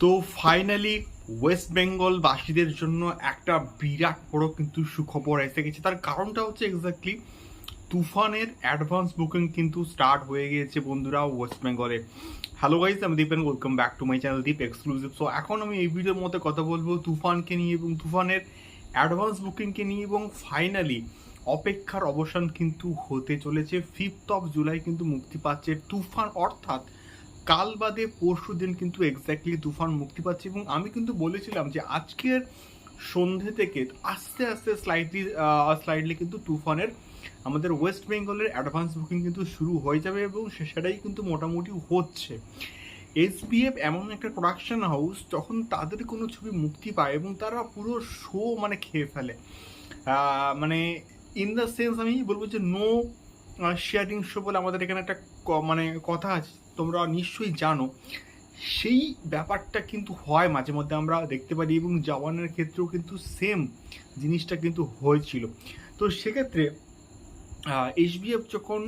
তো finally West Bengal বাসীদের জন্য একটা বিরাট বড় কিন্তু সুখবর এসে গেছে। তার কারণটা হচ্ছে এক্স্যাক্টলি তুফানের অ্যাডভান্স বুকিং কিন্তু স্টার্ট হয়ে গিয়েছে বন্ধুরা ওয়েস্ট বেঙ্গলে হ্যালো গাইজ আমি Dipen welcome back to my channel Deep exclusive so এখন আমি এই ভিডিওর মধ্যে কথা বলব তুফানকে নিয়ে এবং তুফানের অ্যাডভান্স বুকিংকে নিয়ে এবং ফাইনালি অপেক্ষার অবসান কিন্তু হতে চলেছে। ফিফথ অফ জুলাই কিন্তু মুক্তি পাচ্ছে তুফান, অর্থাৎ কাল বাদে পরশু দিন কিন্তু এক্স্যাক্টলি তুফান মুক্তি পাচ্ছে এবং আমি কিন্তু বলেছিলাম যে আজকের সন্ধে থেকে আস্তে আস্তে স্লাইডলি স্লাইডলি কিন্তু তুফানের আমাদের ওয়েস্ট বেঙ্গলের অ্যাডভান্স বুকিং কিন্তু শুরু হয়ে যাবে এবং সেটাই কিন্তু মোটামুটি হচ্ছে। এসবিএফ এমন একটা প্রোডাকশন হাউস যখন তাদের কোনো ছবি মুক্তি পায় এবং তারা পুরো শো মানে খেয়ে ফেলে। মানে ইন দ্য সেন্স আমি বলব যে নো শেয়ারিং শো বলে আমাদের এখানে একটা মানে কথা আছে। তোমরা নিশ্চয়ই জানো, সেই ব্যাপারটা কিন্তু হয় মাঝে মধ্যে আমরা দেখতে পারি এবং জওয়ানের ক্ষেত্রেও কিন্তু সেম জিনিসটা কিন্তু হয়েছিল। তো সেক্ষেত্রে এইচবিএফ যখন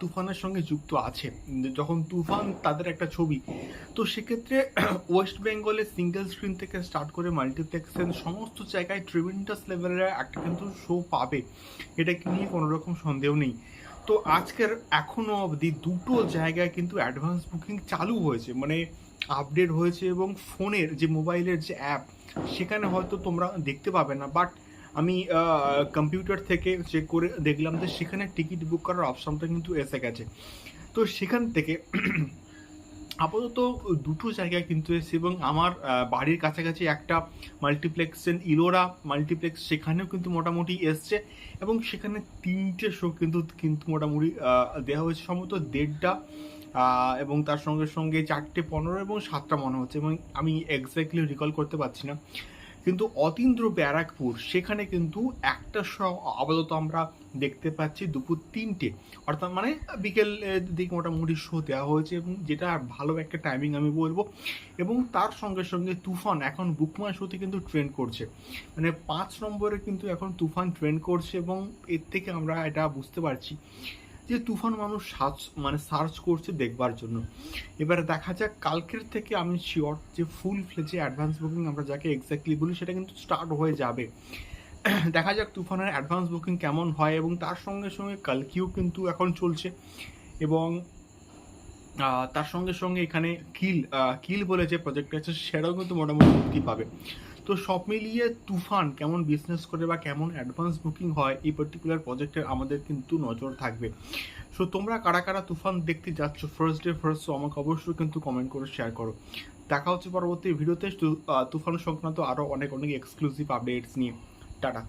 তুফানের সঙ্গে যুক্ত আছে, যখন তুফান তাদের একটা ছবি, তো সেক্ষেত্রে ওয়েস্ট বেঙ্গলে সিঙ্গেল স্ক্রিন থেকে স্টার্ট করে মাল্টিপ্লেক্সের সমস্ত জায়গায় ট্রিমেন্টাস লেভেলের একটা কিন্তু শো পাবে। এটাকে নিয়ে কোনো রকম সন্দেহ নেই। তো আজকের এখনও অবধি দুটো জায়গায় কিন্তু অ্যাডভান্স বুকিং চালু হয়েছে। মানে আপডেট হয়েছে এবং ফোনের যে মোবাইলের যে অ্যাপ সেখানে হয়তো তোমরা দেখতে পাবে না। বাট আমি কম্পিউটার থেকে চেক করে দেখলাম যে সেখানে টিকিট বুক করার অপশানটা কিন্তু এসে গেছে। তো সেখান থেকে আপাতত দুটো জায়গায় কিন্তু এসেছে এবং আমার বাড়ির কাছাকাছি একটা মাল্টিপ্লেক্স ইলোরা মাল্টিপ্লেক্স সেখানেও কিন্তু মোটামুটি এসছে এবং সেখানে তিনটে শো কিন্তু কিন্তু মোটামুটি দেওয়া হয়েছে। সম্ভবত দেড়টা এবং তার সঙ্গে সঙ্গে চারটে পনেরো এবং সাতটা মনে হচ্ছে এবং আমি এক্স্যাক্টলি রিকল করতে পারছি না। কিন্তু অতীন্দ্র ব্যারাকপুর, সেখানে কিন্তু একটা শো আপাতত আমরা দেখতে পাচ্ছি দুপুর তিনটে। অর্থাৎ মানে বিকেল দিকে মোটামুটি শো দেওয়া হয়েছে এবং যেটা ভালো একটা টাইমিং আমি বলব। এবং তার সঙ্গে সঙ্গে তুফান এখন বুকমাই শোতে কিন্তু ট্রেন্ড করছে। মানে পাঁচ নম্বরে কিন্তু এখন তুফান ট্রেন্ড করছে এবং এর থেকে আমরা এটা বুঝতে পারছি। যে তুফান মানুষ সার্চ মানে সার্চ করছে দেখবার জন্য। এবারে দেখা যাক, কালকের থেকে আমি শিওর যে ফুল ফ্লেজে অ্যাডভান্স বুকিং আমরা যাকে এক্স্যাক্টলি বলি, সেটা কিন্তু স্টার্ট হয়ে যাবে। দেখা যাক তুফানের অ্যাডভান্স বুকিং কেমন হয় এবং তার সঙ্গে সঙ্গে কালকিও কিন্তু এখন চলছে এবং তার সঙ্গে সঙ্গে এখানে কিল কিল বলে যে প্রজেক্ট আছে, সেটাও কিন্তু মোটামুটি মুক্তি পাবে। তো সব মিলিয়ে তুফান কেমন বিজনেস করে বা কেমন অ্যাডভান্স বুকিং হয়, এই পার্টিকুলার প্রজেক্টের আমাদের কিন্তু নজর থাকবে। সো তোমরা কারা কারা তুফান দেখতে যাচ্ছ ফার্স্ট ডে ফার্স্ট শো আমাকে অবশ্যই কিন্তু কমেন্ট করে শেয়ার করো। দেখা হচ্ছে পরবর্তী ভিডিওতে তুফান সংক্রান্ত আরও অনেক অনেক এক্সক্লুসিভ আপডেটস নিয়ে। টাটা।